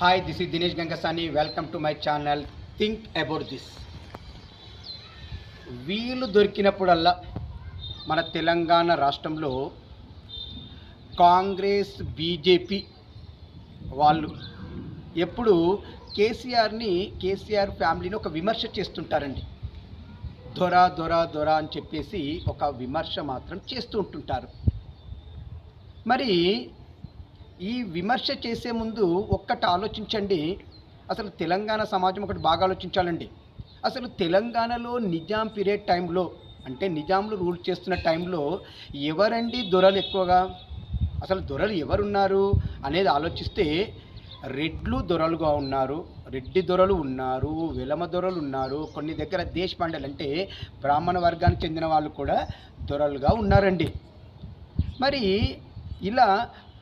Hi this is Dinesh Gangasani welcome to my channel think about this వీలు దొరికినప్పుడల్లా మన తెలంగాణ రాష్ట్రంలో కాంగ్రెస్ బీజేపీ వాళ్ళు ఎప్పుడు కేసీఆర్ని కేసీఆర్ ఫ్యామిలీని ఒక విమర్శ చేస్తుంటారండి. దొర దొర దొర అని చెప్పేసి ఒక విమర్శ మాత్రం చేస్తూ ఉంటుంటారు. మరి ఈ విమర్శ చేసే ముందు ఒక్కటి ఆలోచించండి. అసలు తెలంగాణ సమాజం ఒకటి బాగా ఆలోచించాలండి. అసలు తెలంగాణలో నిజాం పీరియడ్ టైంలో అంటే నిజాంలు రూల్ చేస్తున్న టైంలో ఎవరండి దొరలు ఎక్కువగా? అసలు దొరలు ఎవరున్నారు అనేది ఆలోచిస్తే రెడ్లు దొరలుగా ఉన్నారు రెడ్డి దొరలు ఉన్నారు వెలమ దొరలు ఉన్నారు కొన్ని దగ్గర దేశపాండలు అంటే బ్రాహ్మణ వర్గానికి చెందిన వాళ్ళు కూడా దొరలుగా ఉన్నారండి. మరి ఇలా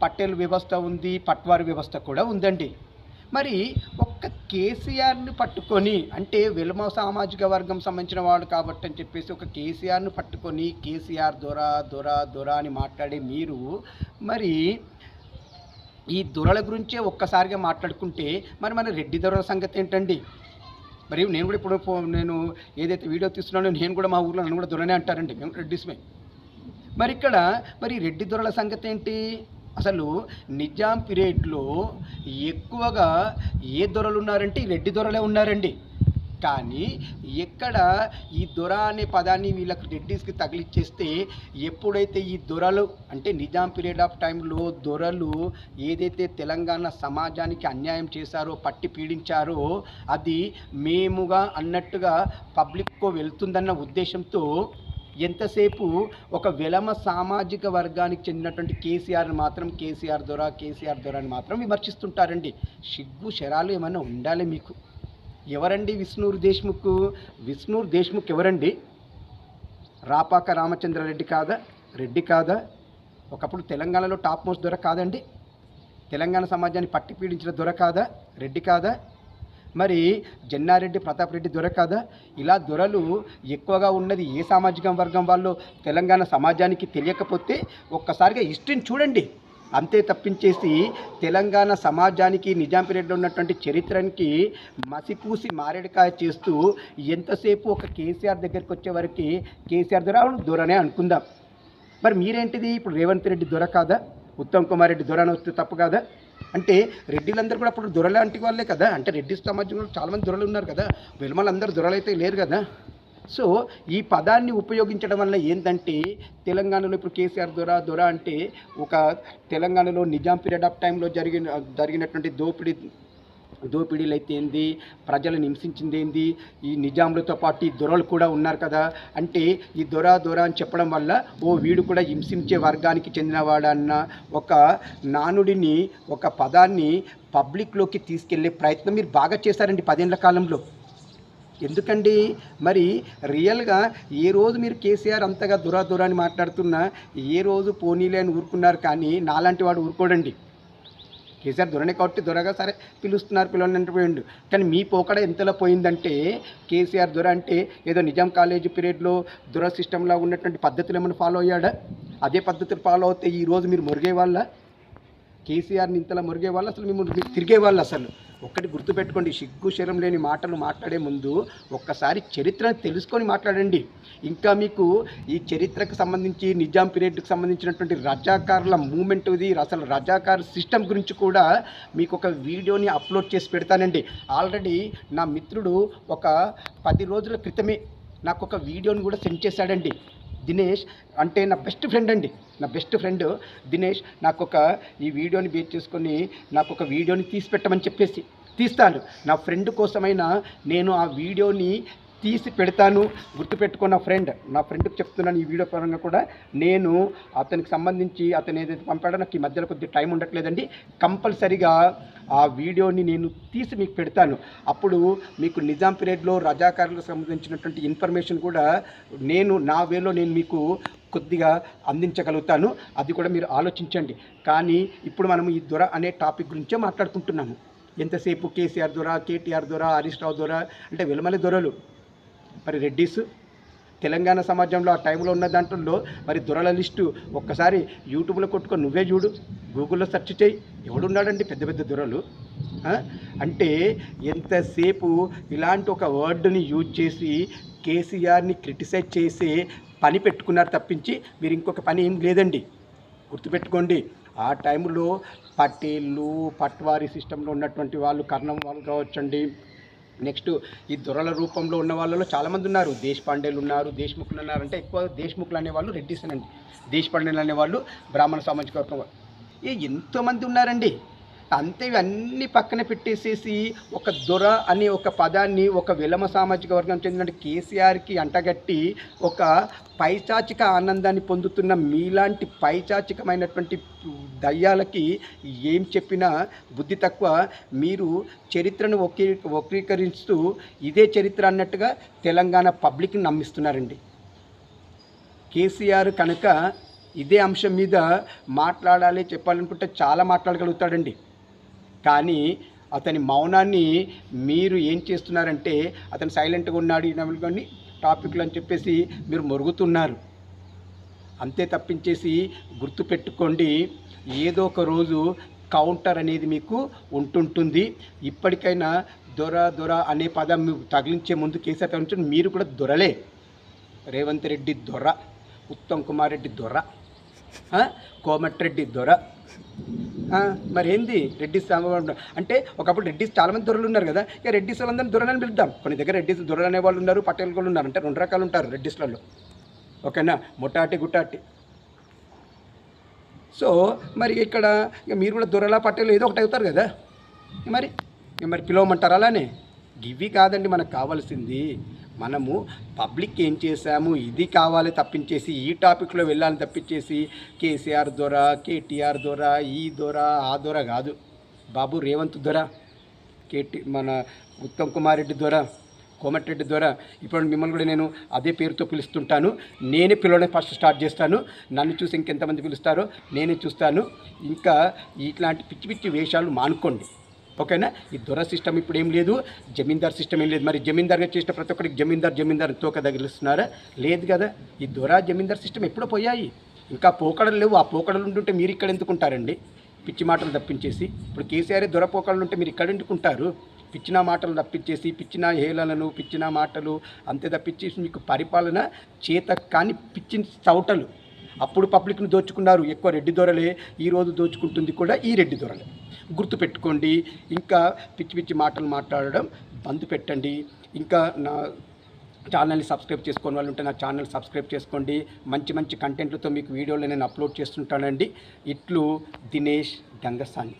పటేల్ వ్యవస్థ ఉంది పట్వారి వ్యవస్థ కూడా ఉందండి. మరి ఒక్క కేసీఆర్ని పట్టుకొని అంటే వెలుమ సామాజిక వర్గం సంబంధించిన వాడు కాబట్టి అని చెప్పేసి ఒక కేసీఆర్ని పట్టుకొని కేసీఆర్ దొర దొర దొర అని మాట్లాడే మీరు మరి ఈ దొరల గురించే ఒక్కసారిగా మాట్లాడుకుంటే మరి మన రెడ్డి దొరల సంగతి ఏంటండి? మరి నేను కూడా ఇప్పుడు నేను ఏదైతే వీడియో తీస్తున్నానో నేను కూడా మా ఊర్లో నన్ను కూడా దొరనే అంటారండి మేము రెడ్డిస్మే. మరి ఇక్కడ మరి రెడ్డి దొరల సంగతి ఏంటి? అసలు నిజాం పీరియడ్లో ఎక్కువగా ఏ దొరలు ఉన్నారంటే రెడ్డి దొరలే ఉన్నారండి. కానీ ఎక్కడ ఈ దొర అనే పదాన్ని వీళ్ళకి రెడ్డిస్కి తగిలిచ్చేస్తే ఎప్పుడైతే ఈ దొరలు అంటే నిజాం పీరియడ్ ఆఫ్ టైంలో దొరలు ఏదైతే తెలంగాణ సమాజానికి అన్యాయం చేశారో పట్టి పీడించారో అది మేముగా అన్నట్టుగా పబ్లిక్కు వెళ్తుందన్న ఉద్దేశంతో ఎంతసేపు ఒక విలమ సామాజిక వర్గానికి చెందినటువంటి కేసీఆర్ని మాత్రం కేసీఆర్ దొర కేసీఆర్ దొర అని మాత్రం విమర్శిస్తుంటారండి. సిగ్గు శరాలు ఏమైనా ఉండాలి మీకు? ఎవరండి విష్ణూర్ దేశ్ముఖ్? విష్ణూర్ దేశ్ముఖ్ ఎవరండి? రాపాక రామచంద్రారెడ్డి కాదా? రెడ్డి కాదా? ఒకప్పుడు తెలంగాణలో టాప్ మోస్ట్ దొర కాదండి. తెలంగాణ సమాజాన్ని పట్టి పీడించిన దొర కాదా? రెడ్డి కాదా? మరి జన్నారెడ్డి ప్రతాప్ రెడ్డి దొరకదా ఇలా దొరలు ఎక్కువగా ఉన్నది ఏ సామాజిక వర్గం వాళ్ళు? తెలంగాణ సమాజానికి తెలియకపోతే ఒక్కసారిగా హిస్టరీని చూడండి. అంతే తప్పించేసి తెలంగాణ సమాజానికి నిజాం ఉన్నటువంటి చరిత్రకి మసిపూసి మారేడుకాయ చేస్తూ ఎంతసేపు ఒక కేసీఆర్ దగ్గరికి వచ్చే వరకు కేసీఆర్ దొర దొరనే అనుకుందాం. మరి మీరేంటిది? ఇప్పుడు రేవంత్ రెడ్డి దొర కాదా? ఉత్తమ్ కుమార్ రెడ్డి దొర వస్తే తప్పు కాదా? అంటే రెడ్డిలందరూ కూడా అప్పుడు దొరలాంటి వాళ్ళే కదా. అంటే రెడ్డి సమాజంలో చాలామంది దొరలు ఉన్నారు కదా. వెలుమలందరూ దొరలైతే లేరు కదా. సో ఈ పదాన్ని ఉపయోగించడం వల్ల ఏంటంటే తెలంగాణలో ఇప్పుడు కేసీఆర్ దొర దొర అంటే ఒక తెలంగాణలో నిజాం పీరియడ్ ఆఫ్ టైంలో జరిగిన జరిగినటువంటి దోపిడీ దోపిడీలు అయితే ఏంది ప్రజలను హింసించింది ఏంది ఈ నిజాములతో పాటు ఈ దొరలు కూడా ఉన్నారు కదా? అంటే ఈ దొర దొర అని చెప్పడం వల్ల ఓ వీడు కూడా హింసించే వర్గానికి చెందినవాడన్న ఒక నానుడిని ఒక పదాన్ని పబ్లిక్లోకి తీసుకెళ్ళే ప్రయత్నం మీరు బాగా చేశారండి పదేళ్ళ కాలంలో. ఎందుకండి? మరి రియల్గా ఏ రోజు మీరు కేసీఆర్ అంతగా దురా దురా అని మాట్లాడుతున్నా ఏ రోజు పోనీలే అని ఊరుకున్నారు కానీ నాలాంటి వాడు ఊరుకోడండి. కేసీఆర్ దొరనే కాబట్టి దొరగా సరే పిలుస్తున్నారు పిల్లల్ని పోయిండు. కానీ మీ పోకడ ఎంతలో పోయిందంటే కేసీఆర్ దొర అంటే ఏదో నిజాం కాలేజీ పీరియడ్లో దొర సిస్టంలో ఉన్నటువంటి పద్ధతులు ఏమైనా ఫాలో అయ్యాడా? అదే పద్ధతులు ఫాలో అవుతే ఈరోజు మీరు మురిగే వాళ్ళ? కేసీఆర్ని ఇంతలా మురిగే వాళ్ళు అసలు మిమ్మల్ని తిరిగే వాళ్ళు అసలు. ఒక్కటి గుర్తుపెట్టుకోండి సిగ్గు శరం లేని మాటలు మాట్లాడే ముందు ఒక్కసారి చరిత్రను తెలుసుకొని మాట్లాడండి. ఇంకా మీకు ఈ చరిత్రకు సంబంధించి నిజాం పీరియడ్కి సంబంధించినటువంటి రజాకారుల మూమెంట్ ఇది. అసలు రజాకార్ సిస్టమ్ గురించి కూడా మీకు ఒక వీడియోని అప్లోడ్ చేసి పెడతానండి. ఆల్రెడీ నా మిత్రుడు ఒక పది రోజుల క్రితమే నాకు ఒక వీడియోని కూడా సెండ్ చేశాడండి. దినేష్ అంటే నా బెస్ట్ ఫ్రెండ్ అండి. నా బెస్ట్ ఫ్రెండ్ దినేష్ నాకు ఒక ఈ వీడియోని బేస్ చేసుకొని నాకు ఒక వీడియోని తీసి పెట్టమని చెప్పేసి తీస్తాను నా ఫ్రెండ్ కోసమైనా నేను ఆ వీడియోని తీసి పెడతాను. గుర్తుపెట్టుకున్న ఫ్రెండ్. నా ఫ్రెండ్కి చెప్తున్నాను ఈ వీడియో పరంగా కూడా. నేను అతనికి సంబంధించి అతను ఏదైతే పంపాడో నాకు ఈ మధ్యలో కొద్దిగా టైం ఉండట్లేదండి. కంపల్సరిగా ఆ వీడియోని నేను తీసి మీకు పెడతాను. అప్పుడు మీకు నిజాం పీరియడ్లో రజాకారులకు సంబంధించినటువంటి ఇన్ఫర్మేషన్ కూడా నేను నా వేలో నేను మీకు కొద్దిగా అందించగలుగుతాను. అది కూడా మీరు ఆలోచించండి. కానీ ఇప్పుడు మనం ఈ దొర అనే టాపిక్ గురించే మాట్లాడుకుంటున్నాము. ఎంతసేపు కేసీఆర్ దొర కేటీఆర్ దొర హరీష్ రావు దొర అంటే వెలమల దొరలు. మరి రెడ్డిస్ తెలంగాణ సమాజంలో ఆ టైంలో ఉన్న దాంట్లో మరి దొరల లిస్టు ఒక్కసారి యూట్యూబ్లో కొట్టుకొని నువ్వే చూడు. గూగుల్లో సెర్చ్ చేయి. ఎవడున్నాడండి పెద్ద పెద్ద దొరలు? అంటే ఎంతసేపు ఇలాంటి ఒక వర్డ్ని యూజ్ చేసి కేసీఆర్ని క్రిటిసైజ్ చేసే పని పెట్టుకున్నారు తప్పించి మీరు ఇంకొక పని ఏం లేదండి. గుర్తుపెట్టుకోండి ఆ టైంలో పటేళ్ళు పట్వారీ సిస్టంలో ఉన్నటువంటి వాళ్ళు కర్ణం వాళ్ళు కావచ్చండి. నెక్స్ట్ ఈ దొరల రూపంలో ఉన్న వాళ్ళలో చాలామంది ఉన్నారు. దేశపాండేలు ఉన్నారు దేశ్ముఖులు ఉన్నారు. అంటే ఎక్కువ దేశ్ముఖులు అనేవాళ్ళు రెడ్డిసేనండి దేశపాండేలు అనేవాళ్ళు బ్రాహ్మణ సామాజిక వర్గం. ఎంతోమంది ఉన్నారండి. అంతే ఇవన్నీ పక్కన పెట్టేసేసి ఒక దొర అనే ఒక పదాన్ని ఒక విలమ సామాజిక వర్గం చెందిన కేసీఆర్కి అంటగట్టి ఒక పైచాచిక ఆనందాన్ని పొందుతున్న మీలాంటి పైచాచికమైనటువంటి దయ్యాలకి ఏం చెప్పినా బుద్ధి తక్కువ. మీరు చరిత్రను వక్రీ వక్రీకరిస్తూ ఇదే చరిత్ర అన్నట్టుగా తెలంగాణ పబ్లిక్ని నమ్మిస్తున్నారండి. కేసీఆర్ కనుక ఇదే అంశం మీద మాట్లాడాలి చెప్పాలనుకుంటే చాలా మాట్లాడగలుగుతాడండి. కానీ అతని మౌనాన్ని మీరు ఏం చేస్తున్నారంటే అతను సైలెంట్గా ఉన్నాడు ఈ టాపిక్లు అని చెప్పేసి మీరు మొరుగుతున్నారు. అంతే తప్పించేసి గుర్తుపెట్టుకోండి ఏదో ఒక రోజు కౌంటర్ అనేది మీకు ఉంటుంటుంది. ఇప్పటికైనా దొర దొర అనే పదం మీకు తగిలించే ముందు కేసీఆర్ తగిలించండి మీరు కూడా దొరలే. రేవంత్ రెడ్డి దొర ఉత్తమ్ కుమార్ రెడ్డి దొర కోమటిరెడ్డి దొర మరి ఏంది? రెడ్డిస్ సామాన్యుడు- అంటే ఒకప్పుడు రెడ్డిస్ చాలామంది దొరలు ఉన్నారు కదా. ఇక రెడ్డిస్ వాళ్ళందరినీ దొరలని పిలుద్దాం. కొన్ని దగ్గర రెడ్డిస్ దొరలు అనే వాళ్ళు ఉన్నారు పటేల్ కూడా ఉన్నారు. అంటే రెండు రకాలు ఉంటారు రెడ్డిస్లలో. ఓకేనా? ముట్టాటి గుట్టాటి. సో మరి ఇక్కడ ఇక మీరు కూడా దొరలా పట్టేలు ఏదో ఒకటి అవుతారు కదా. మరి ఇక మరి పిలవమంటారు అలానే? ఇవి కాదండి మనకు కావాల్సింది. మనము పబ్లిక్ ఏం చేశాము? ఇది కావాలి తప్పించేసి ఈ టాపిక్లో వెళ్ళాలని తప్పించేసి కేసీఆర్ దొర కేటీఆర్ దొర ఈ దొర ఆ దొర కాదు. బాబు రేవంత్ దొర కేటీ మన ఉత్తమ్ కుమార్ రెడ్డి దొర కోమటిరెడ్డి ద్వారా ఇప్పుడు మిమ్మల్ని కూడా నేను అదే పేరుతో పిలుస్తుంటాను. నేనే పిలవడం ఫస్ట్ స్టార్ట్ చేస్తాను. నన్ను చూసి ఇంకెంతమంది పిలుస్తారో నేనే చూస్తాను. ఇంకా ఇట్లాంటి పిచ్చి పిచ్చి వేషాలు మానుకోండి. ఓకేనా? ఈ దొర సిస్టమ్ ఇప్పుడు ఏం లేదు జమీందార్ సిస్టమ్ ఏం లేదు. మరి జమీందార్గా చేసిన ప్రతి ఒక్కరికి జమీందార్ జమీందార్ తోక తగిలిస్తున్నారా? లేదు కదా. ఈ దొర జమీందార్ సిస్టమ్ ఎప్పుడో పోయాయి. ఇంకా పోకడలు లేవు. ఆ పోకడలు ఉంటుంటే మీరు ఇక్కడ ఎందుకుంటారండి పిచ్చి మాటలు తప్పించేసి. ఇప్పుడు కేసీఆర్ దొర పోకడలు ఉంటే మీరు ఇక్కడ ఎందుకుంటారు పిచ్చిన మాటలు తప్పించేసి పిచ్చిన హేళనలు పిచ్చిన మాటలు అంతే తప్పించేసి మీకు పరిపాలన చేత కాని పిచ్చిన చౌటలు. అప్పుడు పబ్లిక్ను దోచుకున్నారు. ఎక్కువ రెడ్డి దొరలే ఈరోజు దోచుకుంటుంది కూడా ఈ రెడ్డి దొరలే. గుర్తుపెట్టుకోండి ఇంకా పిచ్చి పిచ్చి మాటలు మాట్లాడడం బంద్ పెట్టండి. ఇంకా నా ఛానల్ని సబ్స్క్రైబ్ చేసుకుని వాళ్ళు ఉంటే నా ఛానల్ సబ్స్క్రైబ్ చేసుకోండి. మంచి మంచి కంటెంట్లతో మీకు వీడియోలు నేను అప్లోడ్ చేస్తుంటానండి. ఇట్లు దినేష్ గంగసాని.